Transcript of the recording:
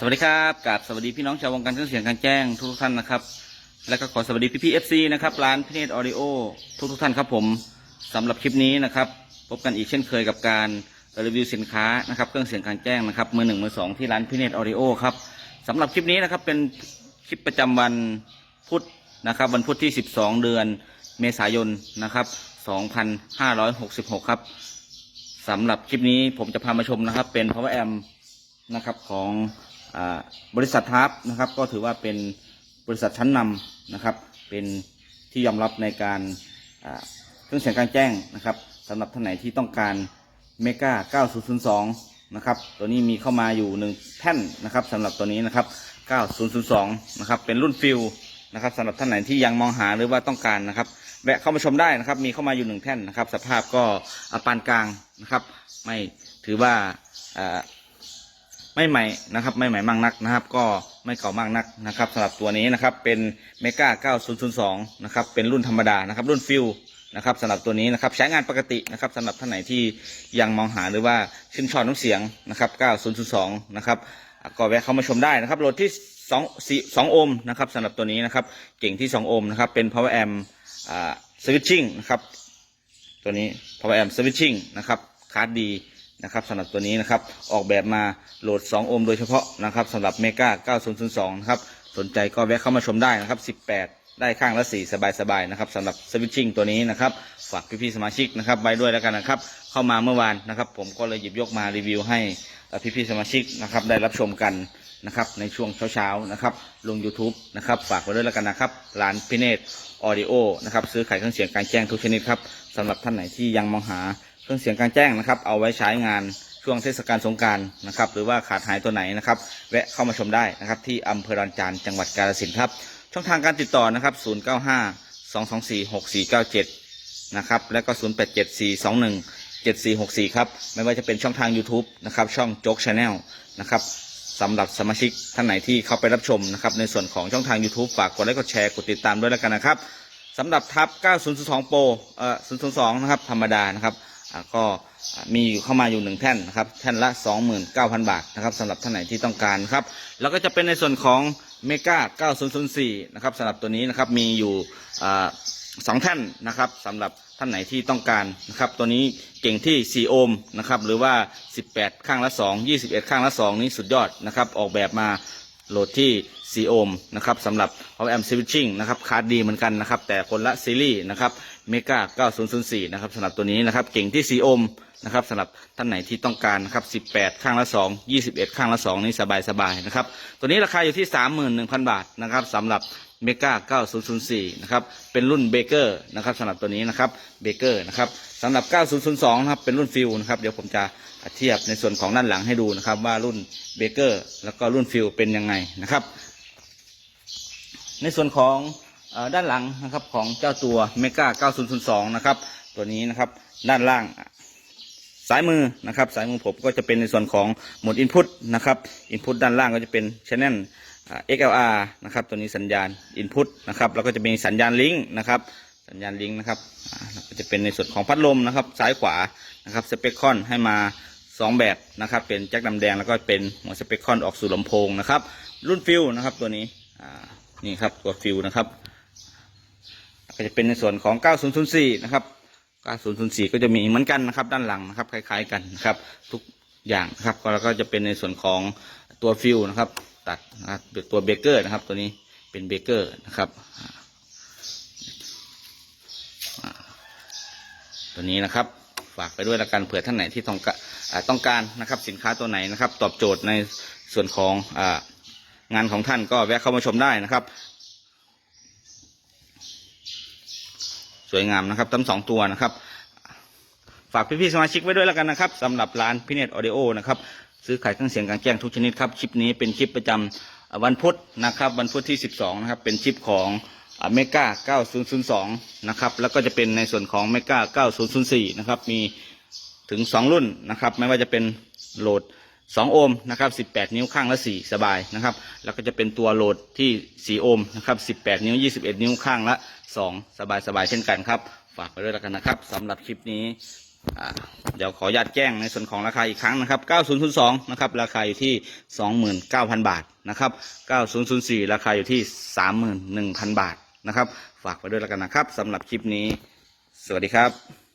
สวัสดีครับกับสวัสดีพี่น้องชาววงการเครื่องเสียงการแจ้งทุกท่านนะครับ และก็ขอสวัสดีพี่พี่เอฟซีนะครับร้านพิเนตออดิโอทุกทุกท่านครับผมสำหรับคลิปนี้นะครับ พบกันอีกเช่นเคยกับการรีวิวสินค้านะครับเครื่องเสียงการแจ้งนะครับมือหนึ่งมือสองที่ร้านพิเนตออดิโอครับสำหรับคลิปนี้นะครับเป็นคลิปประจำวันพุธนะครับ วันพุธที่ 12 เดือนเมษายนนะครับ 2566 ครับสำหรับคลิปนี้ผมจะพามาชมนะครับ เป็น power amp นะครับของ บริษัททับนะครับก็ถือว่าเป็นบริษัทชั้นนำนะครับ เป็นที่ยอมรับในการเครื่องเสียงกลางแจ้งนะครับสำหรับท่านไหนที่ต้องการเมกา9002 นะครับ ตัวนี้มีเข้ามาอยู่หนึ่งแท่นนะครับสำหรับตัวนี้นะครับ 9002 นะครับ เป็นรุ่นฟิลนะครับสำหรับท่านไหนที่ยังมองหาหรือว่าต้องการนะครับแวะเข้ามาชมได้นะครับ มีเข้ามาอยู่หนึ่งแท่นนะครับ สภาพก็อปานกลางนะครับ ไม่ถือว่าอ่า ไม่ใหม่นะครับ ไม่ใหม่มากนักนะครับ ก็ไม่เก่ามากนักนะครับสำหรับตัวนี้นะครับเป็นเมกา9002นะครับเป็นรุ่นธรรมดานะครับ รุ่นฟิลนะครับสำหรับตัวนี้นะครับใช้งานปกตินะครับสำหรับท่านไหนที่ยังมองหาหรือว่าชื่นชอบน้ำเสียงนะครับ9002นะครับก็แวะเข้ามาชมได้นะครับโหลดที่2 4 2โอห์มนะครับสำหรับตัวนี้นะครับเก่งที่ 2 โอห์มนะครับเป็น power amp switching นะครับตัวนี้ power amp switching นะครับคาร์ดดี นะครับสำหรับตัวนี้นะครับออกแบบมาโหลด 2 โอห์มโดยเฉพาะนะครับสำหรับ Mega 9002 นะครับ สนใจก็แวะเข้ามาชมได้นะครับ 18 ได้ข้างละ 4 สบายๆนะครับสำหรับ switching ตัวนี้นะครับ ฝากพี่ๆสมาชิกนะครับไว้ด้วยแล้วกันนะครับ เข้ามาเมื่อวานนะครับ ผมก็เลยหยิบยกมารีวิวให้พี่ๆสมาชิกนะครับได้รับชมกันนะครับในช่วงเช้าๆนะครับลง YouTube นะครับฝากไว้ด้วยแล้วกันนะครับร้านพิเนตออดิโอนะครับซื้อขายเครื่องเสียงการแจ้งทุกชนิดครับสำหรับท่านไหนที่ยังมองหา เครื่องเสียงกลารแจ้งนะครับ เอาไว้ใช้งานช่วงเทศกาลสงการนะครับ หรือว่าขาดหายตัวไหนนะครับ แวะเข้ามาชมได้นะครับที่อำเภอดอนจานจังหวัดกาฬสินธุ์ครับ ช่องทางการติดต่อนะครับ 095 224 6497 นะครับ และก็ 087421 7464 ครับ ไม่ว่าจะเป็นช่องทาง YouTube นะครับ ช่องโจ๊กชาแนลนะครับสำหรับสมาชิกท่านไหนที่เข้าไปรับชมนะครับ ในส่วนของช่องทาง YouTube ฝากกดไลค์กดแชร์ กดติดตามด้วยแล้วกันนะครับสำหรับทับ 9002 Pro เอ่อ002 นะครับ ธรรมดานะครับ ก็มีอยู่เข้ามาอยู่หนึ่งแท่นนะครับแท่นละ 29,000 บาทนะครับสำหรับท่านไหนที่ต้องการครับแล้วก็จะเป็นในส่วนของเมกา9004นะครับสำหรับตัวนี้นะครับมีอยู่สองแท่นนะครับสำหรับท่านไหนที่ต้องการนะครับตัวนี้เก่งที่ 4 โอห์มนะครับหรือว่า 18 ข้างละ 2 21 ข้างละ 2 นี้สุดยอดนะครับออกแบบมา โหลดที่4โอห์มนะครับสำหรับ Power Amp Switching นะครับคาร์ดดีเหมือนกันนะครับ แต่คนละซีรีส์นะครับเมกา9004 นะครับสำหรับตัวนี้นะครับ เก่งที่4โอห์มนะครับสำหรับท่านไหนที่ต้องการนะครับ 18 ข้างละ 2 21 ข้างละ 2 นี้สบายๆนะครับ ตัวนี้ราคาอยู่ที่ 31,000 บาทนะครับสำหรับ เมกา9004 นะครับ เป็นรุ่นเบเกอร์นะครับสำหรับตัวนี้นะครับเบเกอร์นะครับสำหรับ 9002 นะครับ เป็นรุ่นฟิลนะครับ เดี๋ยวผมจะเทียบในส่วนของด้านหลังให้ดูนะครับ ว่ารุ่นเบเกอร์แล้วก็รุ่นฟิลเป็นยังไงนะครับ ในส่วนของด้านหลังนะครับของเจ้าตัวเมกา9002 นะครับ ตัวนี้นะครับด้านล่างซ้ายมือนะครับซ้ายมือผมก็จะเป็นในส่วนของโหมด Input นะครับ Input ด้านล่างก็จะเป็น Channel XLR นะครับ ตัวนี้สัญญาณ Input นะครับ แล้วก็จะมีสัญญาณลิงก์นะครับ สัญญาณลิงก์นะครับจะเป็นในส่วนของพัดลมนะครับ ซ้ายขวานะครับสเปคคอนให้มา 2 แบบนะครับ เป็นแจ็คดำแดงแล้วก็เป็นหัวสเปคคอนออกสู่ลำโพงนะครับ รุ่นฟิลนะครับตัวนี้นี่ครับตัวฟิลนะครับ ก็จะเป็นในส่วนของ 9004 นะครับ 9004 ก็จะมีเหมือนกันนะครับ ด้านหลังนะครับ คล้าย ๆ กันนะครับ ทุกอย่างนะครับแล้วก็จะเป็นในส่วนของตัวฟิลนะครับ ตัดนะครับตัวเบเกอร์นะครับ ตัวนี้เป็นเบเกอร์นะครับตัวนี้นะครับฝากไปด้วยละกันเผื่อท่านไหนที่ต้องกาต้องการนะครับ สินค้าตัวไหนนะครับ ตอบโจทย์ในส่วนขององานของท่านก็แวะเข้ามาชมได้นะครับ สวยงามนะครับทั้งสองตัวนะครับ ฝากพี่ๆสมาชิกไว้ด้วยแล้วกันนะครับสำหรับร้านพิเนตออดิโอนะครับ ซื้อขายเครื่องเสียงกลางแจ้งทุกชนิดครับคลิปนี้เป็นคลิปประจำอ่าวันพุธนะครับวันพุธที่ 12นะครับเป็นคลิปของเมกา9002นะครับแล้วก็จะเป็นในส่วนของเมกา9004นะครับมีถึง 2 รุ่นนะครับไม่ว่าจะเป็นโหลด 2 โอห์มนะครับ18 นิ้วข้างละ 4 สบายนะครับแล้วก็จะเป็นตัวโหลดที่ 4 โอห์มนะครับ18 นิ้ว 21 นิ้วข้างละ 2 สบายสบายเช่นกันครับ ฝากไปด้วยแล้วกันนะครับสำหรับคลิปนี้ เดี๋ยวขออนุญาตแจ้งในส่วนของราคาอีกครั้งนะครับ 9002 นะครับ ราคาอยู่ที่ 29,000 บาทนะครับ 9004 ราคาอยู่ที่ 31,000 บาทนะครับ ฝากไว้ด้วยแล้วกันนะครับสำหรับคลิปนี้ สวัสดีครับ